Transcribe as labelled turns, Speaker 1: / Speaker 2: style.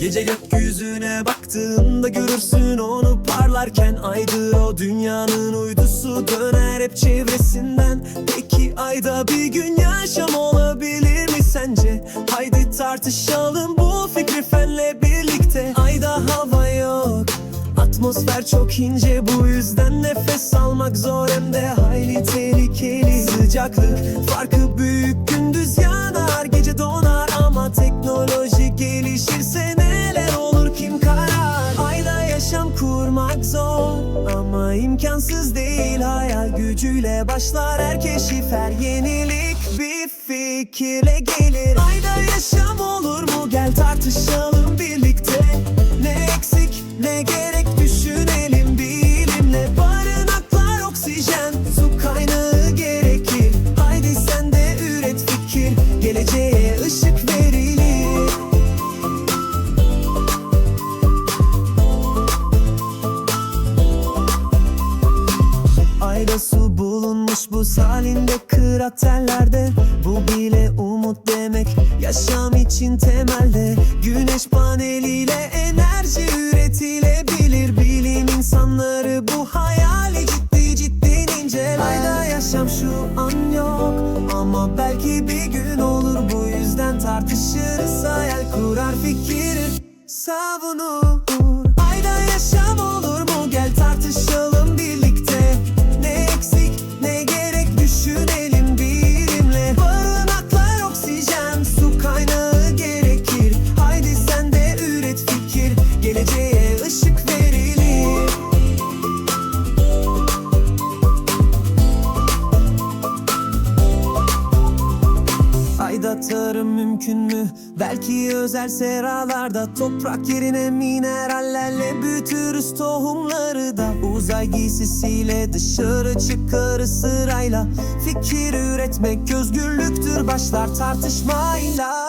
Speaker 1: Gece gökyüzüne baktığında görürsün onu parlarken Aydır o dünyanın uydusu döner hep çevresinden Peki ayda bir gün yaşam olabilir mi sence? Haydi tartışalım bu fikri fenle birlikte Ayda hava yok Atmosfer çok ince bu yüzden nefes almak zor hem de hayli tehlikeli Sıcaklık. Farkı büyük gündüz yanar gece donar. Ama teknoloji gelişirse neler olur kim karar? Ayda yaşam kurmak zor ama imkansız değil. Hayal gücüyle başlar her keşif her yenilik bir fikirle gelir. Ayda yaşam olur mu? Gel tartışalım halinde kraterlerde Bu bile umut demek yaşam için temelde. Güneş paneliyle enerji üretilebilir. Bilim insanları bu hayali ciddi ciddi inceler Ayda yaşam şu an yok ama belki bir gün olur. Bu yüzden tartışırız hayal kurar fikir. Savunur Ayda tarım mümkün mü? Belki özel seralarda Toprak yerine minerallerle büyütürüz tohumları da. Uzay giysisiyle dışarı çıkarız sırayla. Fikir üretmek özgürlüktür başlar tartışmayla